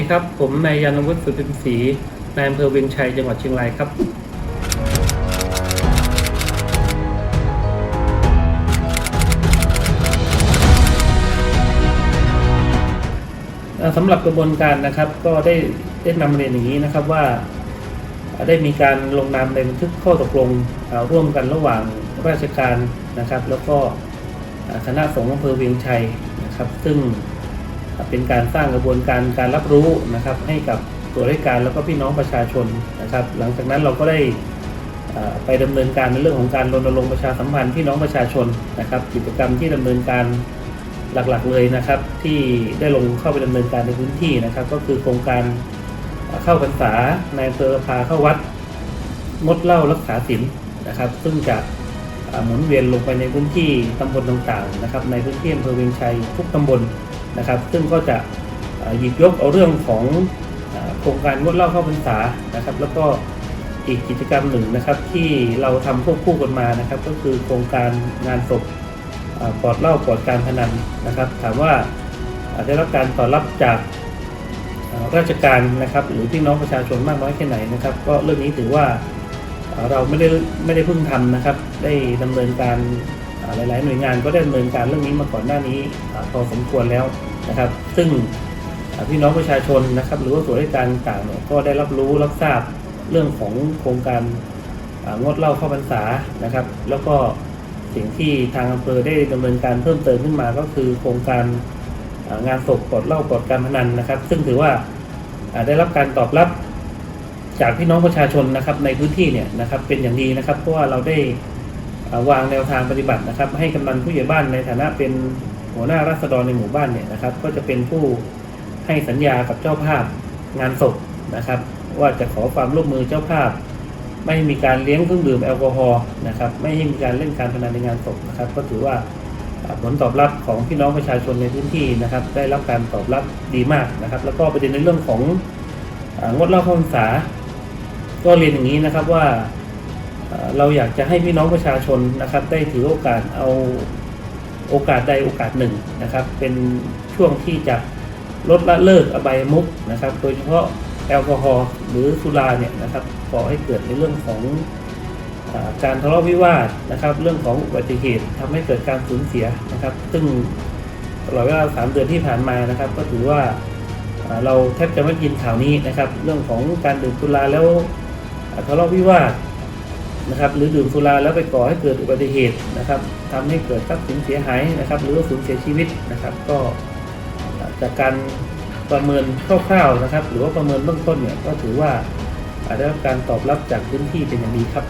ดีครับ ผมนายยานวุฒิสุติมศรีนายอำเภอเวียงชัยจังหวัดเชียงรายครับ สำหรับกระบวนการนะครับก็ได้ได้นำเรียนอย่างนี้นะครับว่าได้มีการลงนามในบันทึกข้อตกลงร่วมกันระหว่างราชการนะครับ แล้วก็คณะสงฆ์อำเภอเวียงชัยนะครับ ซึ่ง เป็นการสร้างกระบวนการการรับรู้นะครับ ให้กับตัวราชการแล้วก็พี่น้องประชาชนนะครับ หลังจากนั้นเราก็ได้ไปดำเนินการในเรื่องของการรณรงค์ประชาสัมพันธ์พี่น้องประชาชนนะครับ กิจกรรมที่ดำเนินการหลักๆเลยนะครับ ที่ได้ลงเข้าไปดำเนินการในพื้นที่นะครับ ก็คือโครงการเข้าพรรษาในอำเภอพาเข้าวัดงดเหล้ารักษาศีลนะครับ ซึ่งจะหมุนเวียนลงไปในพื้นที่ตำบลต่างๆนะครับ ในพื้นที่อำเภอเวียงชัยทุกตำบล นะครับ ซึ่งก็จะหยิบยกเอาเรื่องของโครงการงดเล้าเข้าพรรษานะครับ แล้วก็อีกกิจกรรมหนึ่งนะครับ ที่เราทำควบคู่กันมานะครับ ก็คือโครงการงานศพปลอดเล้าปลอดการพนันนะครับ ถามว่าอ่อได้รับการตอบรับจากราชการนะครับ หรือพี่น้องประชาชนมากน้อยแค่ไหนนะครับ ก็เรื่องนี้ถือว่าเราไม่ได้ไม่ได้เพิ่งทำนะครับ ได้ดำเนินการ หลายๆหน่วยงานก็ได้ดำเนินการเรื่องนี้มาก่อนหน้านี้พอสมควรแล้วนะครับ ซึ่งพี่น้องประชาชนนะครับ หรือว่าส่วนราชการต่างเนี่ยก็ได้รับรู้รับทราบเรื่องของโครงการงดเหล้าเข้าพรรษานะครับ แล้วก็สิ่งที่ทางอำเภอได้ดำเนินการเพิ่มเติมขึ้นมาก็คือโครงการงานศพปลอดเหล้าปลอดการพนันนะครับ ซึ่งถือว่าได้รับการตอบรับจากพี่น้องประชาชนนะครับในพื้นที่เนี่ยนะครับเป็นอย่างดีนะครับเพราะว่าเราได้ วางแนวทางปฏิบัตินะครับ ให้กำนันผู้ใหญ่บ้านในฐานะเป็นหัวหน้ารัษฎรในหมู่บ้านเนี่ยนะครับ ก็จะเป็นผู้ให้สัญญากับเจ้าภาพงานศพนะครับ ว่าจะขอความร่วมมือเจ้าภาพ ไม่มีการเลี้ยงเครื่องดื่มแอลกอฮอล์นะครับไม่ให้มีการเล่นการพนันในงานศพนะครับ ก็ถือว่าผลตอบรับของพี่น้องประชาชนในพื้นที่นะครับ ได้รับการตอบรับดีมากนะครับ แล้วก็ประเด็นในเรื่องของงดเล้าข้าพรรษา ก็เรียนอย่างนี้นะครับว่า เราอยากจะให้พี่น้องประชาชนนะครับ ได้ถือโอกาสเอาโอกาสใดโอกาสหนึ่งนะครับ เป็นช่วงที่จะลดละเลิกอบายมุกนะครับ โดยเฉพาะแอลกอฮอล์หรือสุราเนี่ยนะครับก่อให้เกิดในเรื่องของอการทะเลาะวิวาทนะครับ เรื่องของอุบัติเหตุทำให้เกิดการสูญเสียนะครับ ซึ่งตลอดเวลาสามเดือนที่ผ่านมานะครับ ก็ถือว่าเราแทบจะไม่ยินข่าวนี้นะครับ เรื่องของการดื่มสุราแล้วทะเลาะวิวาท นะครับหรือดื่มสุราแล้วไปก่อให้เกิดอุบัติเหตุนะครับทำให้เกิดทรัพย์สินเสียหายนะครับ หรือว่าสูญเสียชีวิตนะครับ ก็จากการประเมินคร่าวๆนะครับ หรือว่าประเมินเบื้องต้นเนี่ยก็ถือว่าอาจได้รับการตอบรับจากพื้นที่เป็นอย่างดีครับ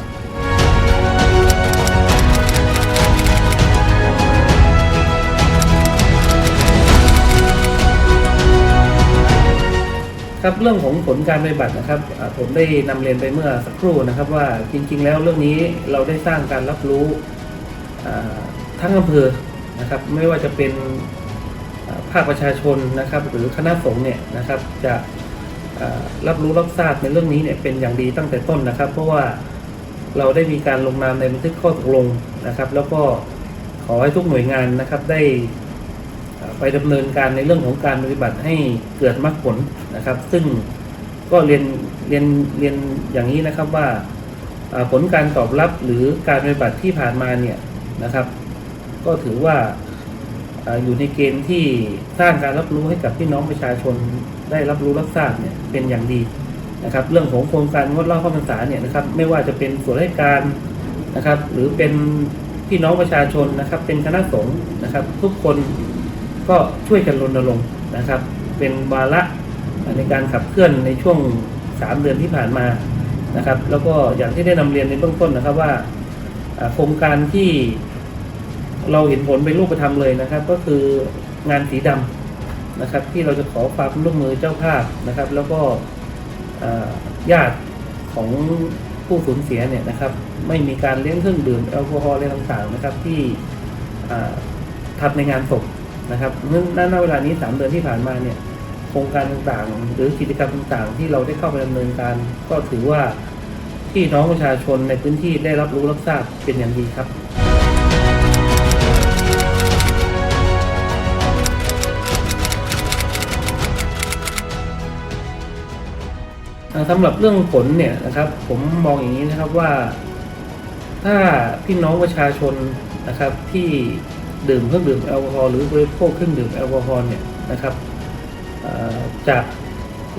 ครับเรื่องของผลการปฏิบัตินะครับผมได้นำเรียนไปเมื่อสักครู่นะครับว่าจริง ๆ แล้วเรื่องนี้เราได้สร้างการรับรู้ทั้งอำเภอนะครับไม่ว่าจะเป็นภาคประชาชนนะครับหรือคณะสงฆ์เนี่ยนะครับจะรับรู้รับทราบในเรื่องนี้เนี่ยเป็นอย่างดีตั้งแต่ต้นนะครับ เพราะว่าเราได้มีการลงนามในบันทึกข้อตกลงนะครับ แล้วก็ขอให้ทุกหน่วยงานนะครับได้ ไปดำเนินการในเรื่องของการปฏิบัติให้เกิดมรรคผลนะครับ ซึ่งก็เรียนเรียนเรียนอย่างนี้นะครับว่าผลการตอบรับหรือการปฏิบัติที่ผ่านมาเนี่ยนะครับ ก็ถือว่าอยู่ในเกณฑ์ที่สร้างการรับรู้ให้กับพี่น้องประชาชนได้รับรู้รับทราบเนี่ยเป็นอย่างดีนะครับ เรื่องของโครงการงดเล้าข้าพรรษาเนี่ยนะครับ ไม่ว่าจะเป็นส่วนราชการนะครับ หรือเป็นพี่น้องประชาชนนะครับ เป็นคณะสงฆ์นะครับ ทุกคน ก็ช่วยกันรณรงค์นะครับ เป็นวาระในการขับเคลื่อนในช่วง 3 เดือนที่ผ่านมานะครับ แล้วก็อย่างที่ได้นำเรียนในเบื้องต้นนะครับว่าโครงการที่เราเห็นผลเป็นรูปธรรมเลยนะครับ ก็คืองานสีดำนะครับ ที่เราจะขอความร่วมมือเจ้าภาพนะครับ แล้วก็ญาติของผู้สูญเสียเนี่ยนะครับ ไม่มีการเลี้ยงเครื่องดื่มแอลกอฮอล์อะไรต่างๆนะครับ ที่อ่าทำในงานศพ นะครับเนื่องณเวลานี้สามเดือนที่ผ่านมาเนี่ยโครงการต่างๆ หรือกิจกรรมต่างๆ ที่เราได้เข้าไปดำเนินการ ก็ถือว่าพี่น้องประชาชนในพื้นที่ได้รับรู้รับทราบเป็นอย่างดีครับสำหรับเรื่องผลเนี่ยนะครับ ผมมองอย่างนี้นะครับว่า ถ้าพี่น้องประชาชนนะครับที่ ดื่มเครื่องดื่มแอลกอฮอล์หรือบริโภคเครื่องดื่มแอลกอฮอล์เนี่ยนะครับจะ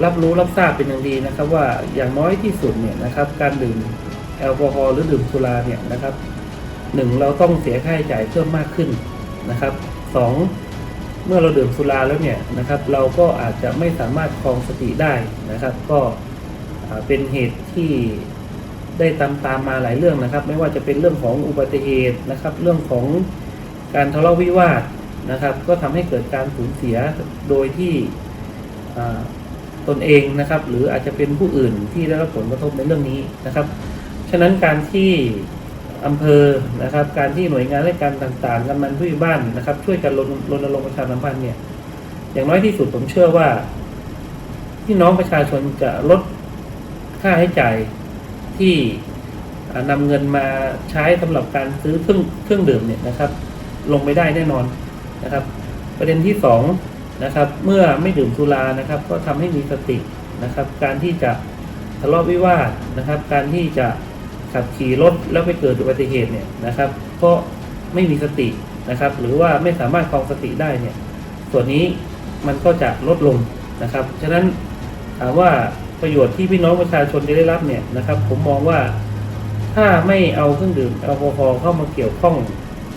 รับรู้รับทราบเป็นอย่างดีนะครับ ว่าอย่างน้อยที่สุดเนี่ยนะครับ การดื่มแอลกอฮอล์หรือดื่มสุราเนี่ยนะครับหนึ่งเราต้องเสียค่าใช้จ่ายเพิ่มมากขึ้นนะครับสองเมื่อเราดื่มสุราแล้วเนี่ยนะครับ เราก็อาจจะไม่สามารถครองสติได้นะครับ ก็เป็นเหตุที่ได้ตามตามมาหลายเรื่องนะครับ ไม่ว่าจะเป็นเรื่องของอุบัติเหตุนะครับ เรื่องของ การทะเลาะวิวาทนะครับ ก็ทำให้เกิดการสูญเสียโดยที่ตนเองนะครับ หรืออาจจะเป็นผู้อื่นที่ได้รับผลกระทบในเรื่องนี้นะครับ ฉะนั้นการที่อำเภอนะครับ การที่หน่วยงานราชการต่างๆกำนันผู้ใหญ่บ้านนะครับ ช่วยกันรณรณรงค์ประชาสัมพันธ์เนี่ยอย่างน้อยที่สุดผมเชื่อว่าพี่น้องประชาชนจะลดค่าใช้จ่ายที่อ่านำเงินมาใช้สำหรับการซื้อเครื่องเครื่องดื่มเนี่ยนะครับ ลงไม่ได้แน่นอนนะครับ ประเด็นที่สองนะครับเมื่อไม่ดื่มสุรานะครับ ก็ทำให้มีสตินะครับ การที่จะทะเลาะวิวาทนะครับ การที่จะขับขี่รถแล้วไปเกิดอุบัติเหตุเนี่ยนะครับเพราะไม่มีสตินะครับ หรือว่าไม่สามารถครองสติได้เนี่ยส่วนนี้มันก็จะลดลงนะครับ ฉะนั้นถามว่าประโยชน์ที่พี่น้องประชาชนจะได้รับเนี่ยนะครับ ผมมองว่าถ้าไม่เอาเครื่องดื่มแอลกอฮอล์เข้ามาเกี่ยวข้อง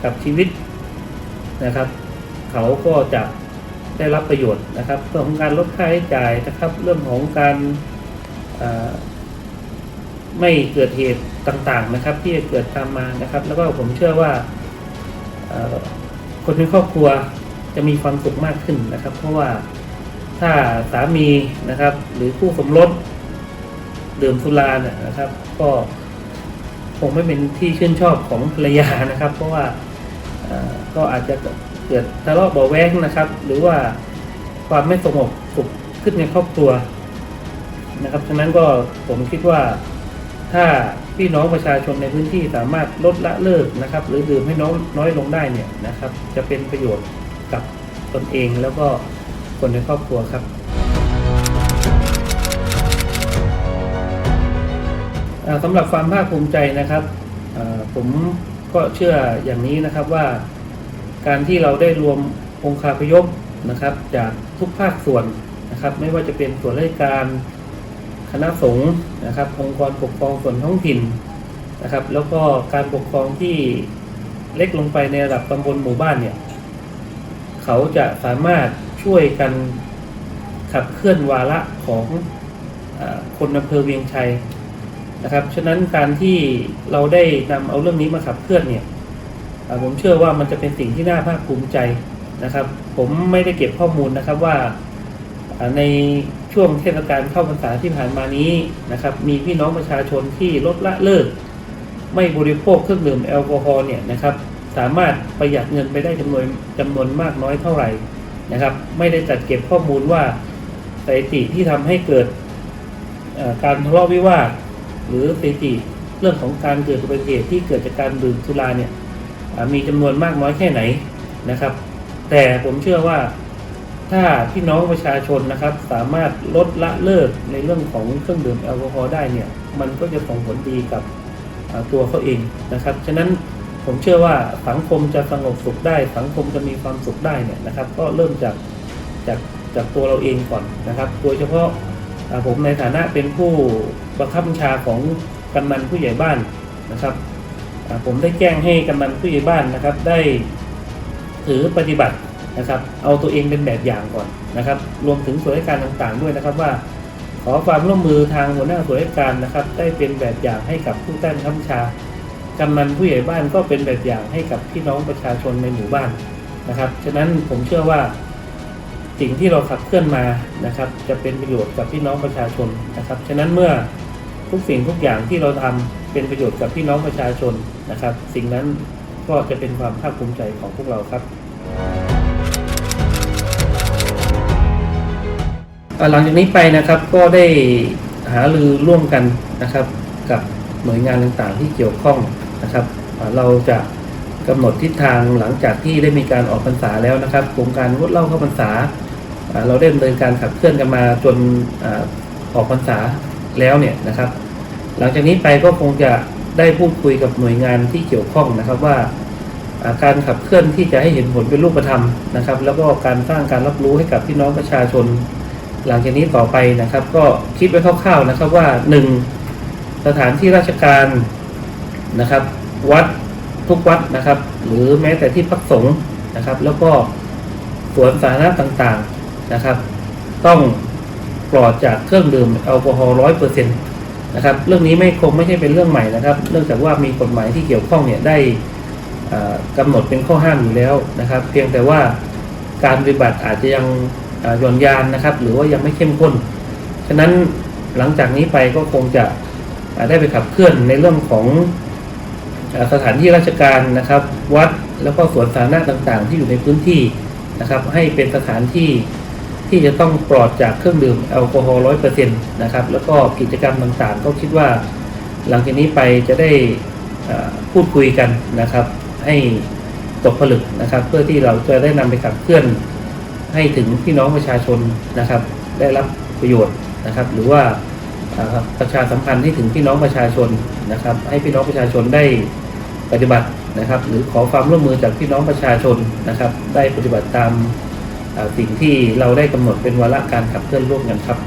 กับชีวิต นะครับ เขาก็จะได้รับประโยชน์นะครับเรื่องของการลดค่าใช้จ่ายนะครับ เรื่องของการไม่เกิดเหตุต่างๆนะครับ ที่จะเกิดตามมานะครับ แล้วก็ผมเชื่อว่าคนในครอบครัวจะมีความสุขมากขึ้นนะครับ เพราะว่าถ้าสามีนะครับ หรือคู่สมรสดื่มสุราเนี่ยนะครับ ก็คงไม่เป็นที่ชื่นชอบของภรรยานะครับ เพราะว่า ก็อาจจะเกิดทะเลาะเบาแว้งนะครับ หรือว่าความไม่สงบสุขขึ้นในครอบครัวนะครับฉะนั้นก็ผมคิดว่าถ้าพี่น้องประชาชนในพื้นที่สามารถลดละเลิกนะครับ หรือดื่มให้น้อยน้อยลงได้เนี่ยนะครับ จะเป็นประโยชน์กับตนเองแล้วก็คนในครอบครัวครับสำหรับความภาคภูมิใจนะครับผม ก็เชื่ออย่างนี้นะครับว่า การที่เราได้รวมองค์คาพยพนะครับ จากทุกภาคส่วนนะครับ ไม่ว่าจะเป็นส่วนราชการคณะสงฆ์นะครับ องค์กรปกครองส่วนท้องถิ่นนะครับ แล้วก็การปกครองที่เล็กลงไปในระดับตำบลหมู่บ้านเนี่ย เขาจะสามารถช่วยกันขับเคลื่อนวาระของอคนอำเภอเวียงชัย นะครับฉะนั้นการที่เราได้นำเอาเรื่องนี้มาขับเคลื่อนเนี่ยผมเชื่อว่ามันจะเป็นสิ่งที่น่าภาคภูมิใจนะครับ ผมไม่ได้เก็บข้อมูลนะครับว่าในช่วงเทศกาลเข้าพรรษาที่ผ่านมานี้นะครับ มีพี่น้องประชาชนที่ลดละเลิก ไม่บริโภคเครื่องดื่มแอลกอฮอล์เนี่ยนะครับ สามารถประหยัดเงินไปได้จำนวนจำนวนมากน้อยเท่าไหร่นะครับ ไม่ได้จัดเก็บข้อมูลว่าสถิติที่ทำให้เกิดการทะเลาะวิวาท หรือสถิติเรื่องของการเกิดอุบัติเหตุที่เกิดจากการดื่มสุราเนี่ยมีจำนวนมากน้อยแค่ไหนนะครับ แต่ผมเชื่อว่าถ้าพี่น้องประชาชนนะครับ สามารถลดละเลิกในเรื่องของเครื่องดื่มแอลกอฮอล์ได้เนี่ย มันก็จะส่งผลดีกับตัวเขาเองนะครับ ฉะนั้นผมเชื่อว่าสังคมจะสงบสุขได้ สังคมจะมีความสุขได้เนี่ยนะครับ ก็เริ่มจากจากจากตัวเราเองก่อนนะครับ โดยเฉพาะ ผมในฐานะเป็นผู้บังคับบัญชาของกำนันผู้ใหญ่บ้านนะครับผมได้แจ้งให้กำนันผู้ใหญ่บ้านนะครับ ได้ถือปฏิบัตินะครับ เอาตัวเองเป็นแบบอย่างก่อนนะครับ รวมถึงส่วนราชการต่างๆด้วยนะครับว่า ขอความร่วมมือทางหัวหน้าส่วนราชการนะครับ ได้เป็นแบบอย่างให้กับผู้ใต้บังคับบัญชากำนันผู้ใหญ่บ้านก็เป็นแบบอย่างให้กับพี่น้องประชาชนในหมู่บ้านนะครับฉะนั้นผมเชื่อว่า สิ่งที่เราขับเคลื่อนมานะครับ จะเป็นประโยชน์กับพี่น้องประชาชนนะครับ ฉะนั้นเมื่อทุกสิ่งทุกอย่างที่เราทำเป็นประโยชน์กับพี่น้องประชาชนนะครับ สิ่งนั้นก็จะเป็นความภาคภูมิใจของพวกเราครับหลังจากนี้ไปนะครับก็ได้หารือร่วมกันนะครับกับหน่วยงานต่างๆที่เกี่ยวข้องนะครับ เราจะ กำหนดทิศทางหลังจากที่ได้มีการออกพรรษาแล้วนะครับโครงการงดเล่าเข้าพรรษา เราได้ดำเนินการขับเคลื่อนกันมาจนออกพรรษาแล้วเนี่ยนะครับ หลังจากนี้ไปก็คงจะได้พูดคุยกับหน่วยงานที่เกี่ยวข้องนะครับว่าอ่าการขับเคลื่อนที่จะให้เห็นผลเป็นรูปธรรมนะครับ แล้วก็การสร้างการรับรู้ให้กับพี่น้องประชาชน หลังจากนี้ต่อไปนะครับ ก็คิดไว้คร่าวๆนะครับว่าหนึ่งสถานที่ราชการนะครับ วัด ทุกวัดนะครับ หรือแม้แต่ที่พักสงฆ์นะครับ แล้วก็สวนสาธารณะต่างๆนะครับ ต้องปลอดจากเครื่องดื่มแอลกอฮอล์ร้อยเปอร์เซ็นต์นะครับเรื่องนี้ไม่คงไม่ใช่เป็นเรื่องใหม่นะครับ เนื่องจากว่ามีกฎหมายที่เกี่ยวข้องเนี่ยได้อ่ากำหนดเป็นข้อห้ามอยู่แล้วนะครับ เพียงแต่ว่าการปฏิบัติอาจจะยังหย่อนยานนะครับ หรือว่ายังไม่เข้มข้น ฉะนั้นหลังจากนี้ไปก็คงจะได้ไปขับเคลื่อนในเรื่องของ สถานที่ราชการนะครับ วัดแล้วก็สวนสาธารณะต่างๆ ที่อยู่ในพื้นที่นะครับ ให้เป็นสถานที่ที่จะต้องปลอดจากเครื่องดื่มแอลกอฮอล์ร้อยเปอร์เซ็นต์นะครับแล้วก็กิจกรรมต่างๆ ก็คิดว่า หลังจากนี้ไปจะได้พูดคุยกันนะครับ ให้ตกผลึกนะครับ เพื่อที่เราจะได้นำไปขับเคลื่อนให้ถึงพี่น้องประชาชนนะครับ ได้รับประโยชน์นะครับ หรือว่าประชาสัมพันธ์ให้ถึงพี่น้องประชาชนนะครับ ให้พี่น้องประชาชนได้ ปฏิบัตินะครับ หรือขอความร่วมมือจากพี่น้องประชาชนนะครับ ได้ปฏิบัติตามสิ่งที่เราได้กำหนดเป็นวาระการขับเคลื่อนร่วมกันครับ